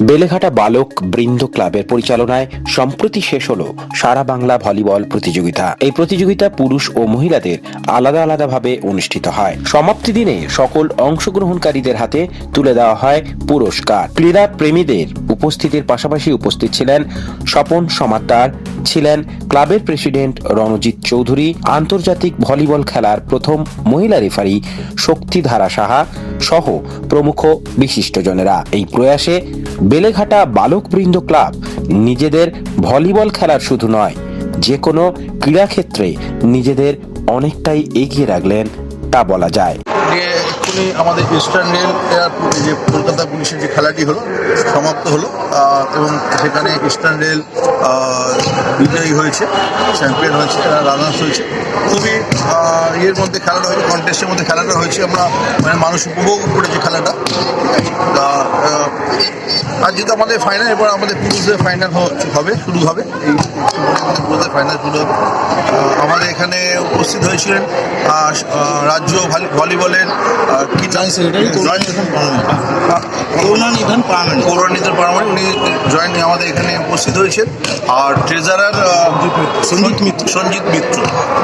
বেলেঘাটা বালক বৃন্দ ক্লাবের পরিচালনায় সম্প্রতি শেষ হল সারা বাংলা ভলিবল প্রতিযোগিতা। এই প্রতিযোগিতা পুরুষ ও মহিলাদের আলাদা আলাদাভাবে অনুষ্ঠিত হয়। সমাপ্তি দিনে সকল অংশগ্রহণকারীদের হাতে তুলে দেওয়া হয় পুরস্কার। ক্রীড়া প্রেমীদের উপস্থিতির পাশাপাশি উপস্থিত ছিলেন স্বপন সমাত্তার, ছিলেন ক্লাবের প্রেসিডেন্ট রণজিৎ চৌধুরী, আন্তর্জাতিক ভলিবল খেলার প্রথম মহিলা রেফারি শক্তিধারা সাহা সহ প্রমুখ বিশিষ্টজনেরা। এই প্রয়াসে বেলেঘাটা বালকবৃন্দ ক্লাব নিজেদের ভলিবল খেলার শুধু নয় যে কোনো ক্রীড়াক্ষেত্রে নিজেদের অনেকটাই এগিয়ে রাখলেন তা বলা যায়। নিয়ে আমাদের ইস্টার্ন রেল যে কলকাতা পুলিশের যে খেলাটি হলো, সমাপ্ত হলো এবং সেখানে ইস্টার্ন রেল বিজয়ী হয়েছে চ্যাম্পিয়ন হয়েছে রানার্স হয়েছে। খুবই ইয়ের মধ্যে খেলাটা হয়েছে কন্টেস্টের মধ্যে খেলাটা হয়েছে। আমরা মানে মানুষ উপভোগ করেছে খেলাটা। আর যেহেতু আমাদের ফাইনাল এবার আমাদের পুরুষদের ফাইনাল হবে শুরু হবে এই পুরুষদের ফাইনাল শুরু হবে আমাদের এখানে উপস্থিত হয়েছিলেন রাজ্য ভলি- ভলিবলের জয়েন্ট নাম? করুণানিধন পারামানিক করুণানিধন পারমানি উনি উপস্থিত হয়েছেন। আর ট্রেজারার সঞ্জিত মিত্র। সঞ্জিত মিত্র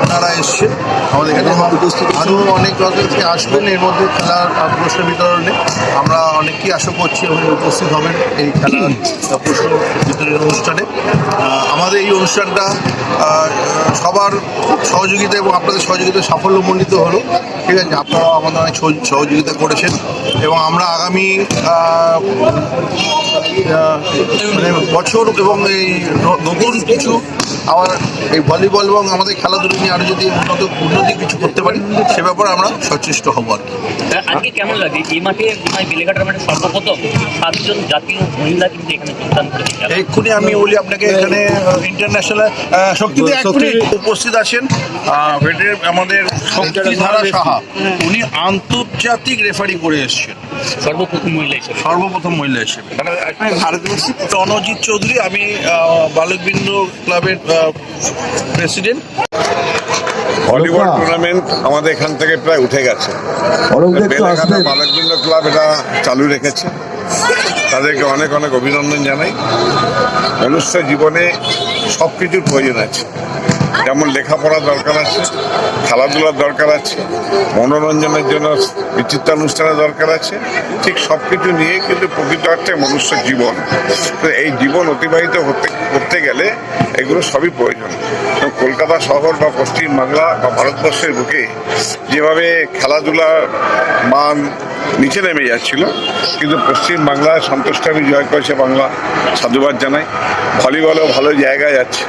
তারা এসছেন। আমাদের এখানে উপস্থিত আরও অনেক লোকে আসবেন এর মধ্যে খেলার পুরস্কার বিতরণে। আমরা অনেকেই আশা করছি এবং উপস্থিত হবেন এই খেলার পুরস্কার বিতরণের অনুষ্ঠানে। আমাদের এই অনুষ্ঠানটা সবার সহযোগিতা এবং আপনাদের সহযোগিতায় সাফল্যমণ্ডিত হলো। ঠিক আছে আপনারা আমাদের অনেক সহ- সহযোগিতা করেছেন। এবং আমরা আগামী মানে বছর এবং এই নতুন কিছু আমার এই ভলিবল এবং আমাদের খেলাধুলো নিয়ে আরও যদি উন্নত উন্নতি কিছু করতে পারি সে ব্যাপারে আমরা সচেষ্ট হব আর কি। আজকে কেমন লাগে? এই মাঠে মানে বেলেঘাটার মাঠে সর্বপ্রথম সাতজন জাতীয় মহিলা কিন্তু এখানে যোগদান করেছে। এক্ষুনি আমি বলি আপনাকে এখানে ইন্টারন্যাশনাল শক্তিতে এক্ষুনি উপস্থিত আছেন আমাদের শক্তিধারা সাহা। উনি আন্তর্জাতিক রেফারি করে এসেছেন। সর্বপ্রথম মহিলা হিসেবে? সর্বপ্রথম মহিলা হিসেবে। ভারতবর্ষী রণজিৎ চৌধুরী আমি বালকবৃন্দ ক্লাবের প্রেসিডেন্ট। ভলিবল টুর্নামেন্ট আমাদের এখান থেকে প্রায় উঠে গেছে। বেলেঘাটা বালকবৃন্দ ক্লাব এটা চালু রেখেছে। তাদেরকে অনেক অনেক অভিনন্দন জানাই। মনুষ্য জীবনে সব কিছুর প্রয়োজন আছে। যেমন লেখাপড়ার দরকার আছে, খেলাধুলার দরকার আছে, মনোরঞ্জনের জন্য বিচিত্রানুষ্ঠানের দরকার আছে, ঠিক সব কিছু নিয়ে কিন্তু প্রকৃত অর্থে মনুষ্য জীবন। এই জীবন অতিবাহিত হতে করতে গেলে এগুলো সবই প্রয়োজন। কলকাতা শহর বা পশ্চিম বাংলা বা ভারতবর্ষের বুকে যেভাবে খেলাধুলার মান নিচে নেমে যাচ্ছিল। কিন্তু পশ্চিম বাংলায় সন্তুষ্টামি জয় করেছে, বাংলা সাধুবাদ জানাই। ভলিবলও ভালো জায়গায় যাচ্ছে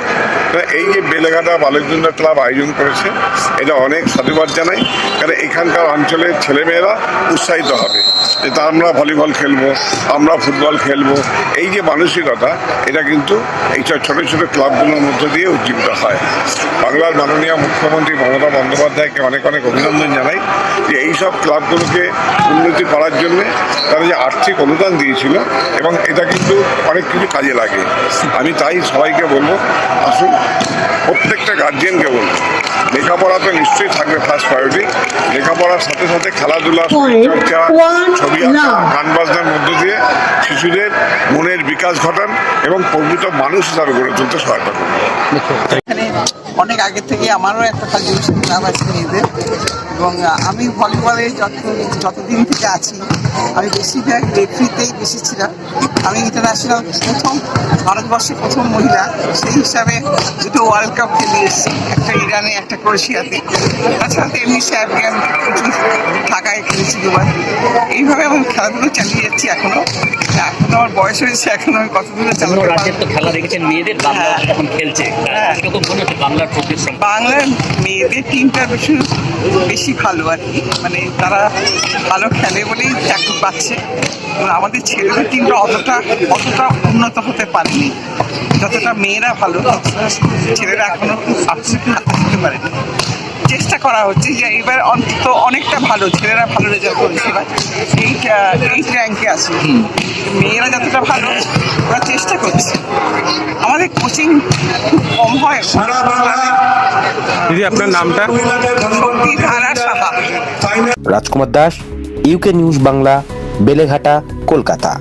এই যে বেলেঘাটা বালকবৃন্দ ক্লাব আয়োজন করেছে, এটা অনেক সাধুবাদ জানাই। কারণ এখানকার অঞ্চলের ছেলেমেয়েরা উৎসাহিত হবে। যে তা আমরা ভলিবল খেলব, আমরা ফুটবল খেলব। এই যে মানসিকতা, এটা কিন্তু এই সব ছোটো ছোটো ক্লাবগুলোর মধ্য দিয়ে উজ্জীবিত হয়। বাংলার মাননীয় মুখ্যমন্ত্রী মমতা বন্দ্যোপাধ্যায়কে অনেক অনেক অভিনন্দন জানাই যে এই সব ক্লাবগুলোকে উন্নতি করার জন্যে তারা যে আর্থিক অনুদান দিয়েছিল এবং এটা কিন্তু অনেক কিছু কাজে লাগে। আমি তাই সবাইকে বলব আসুন প্রত্যেকটা গার্জিয়ানকে বলব লেখাপড়া তো নিশ্চয়ই থাকবে ফার্স্ট প্রায়োরিটি লেখাপড়ার সাথে সাথে খেলাধুলা চর্চা ছবি আঁকা গান বাজনার মধ্য দিয়ে শিশুদের মনের বিকাশ ঘটান এবং প্রকৃত মানুষ হিসাবে গড়ে তুলতে সহায়তা এখানে অনেক আগে থেকে আমারও একটা কালচারেশন ক্লাব আছে মেয়েদের এবং আমি ভলিবলে যত যতদিন থেকে আছি আমি বেশিরভাগ রেফ্রিতেই বেশি ছিলাম। আমি ইন্টারন্যাশনাল প্রথম ভারতবর্ষের প্রথম মহিলা সেই হিসাবে দুটো ওয়ার্ল্ড কাপ খেলে এসেছি একটা ইরানে একটা ক্রোয়েশিয়াতে। তাছাড়া তো এমনি স্যার গেম প্রচুর ঢাকায় খেলেছি দুবার। এইভাবে আমি খেলাধুলো চালিয়ে যাচ্ছি এখনও এখন আমার বয়স হয়েছে এখনও আমি কত দূরে অন্য চালাতে খেলা দেখেছেন মেয়েদের বাংলা হ্যাঁ। খেলছে বাংলার প্রতি বাংলার মেয়েদের টিমটা বেশি বেশি ভালো আর কি। মানে তারা ভালো খেলে বলেই চাকরি পাচ্ছে। আমাদের ছেলেদের টিমটা অতটা অতটা উন্নত হতে পারেনি। যতটা মেয়েরা ভালো ছেলেরা এখনও আপসেট হতে পারেনি। চেষ্টা করা হচ্ছে যে এবার অন্তত অনেকটা ভালো ছেলেরা ভালো রেজাল্ট করেছে বা এইট এইট র্যাঙ্কে আছে। মেয়েরা যতটা ভালো ওরা চেষ্টা করছে। আমাদের কোচিং খুব কম হয়। দিদি আপনার নামটা? Shakti Rajkumar Das UK news Bangla Beleghata Kolkata.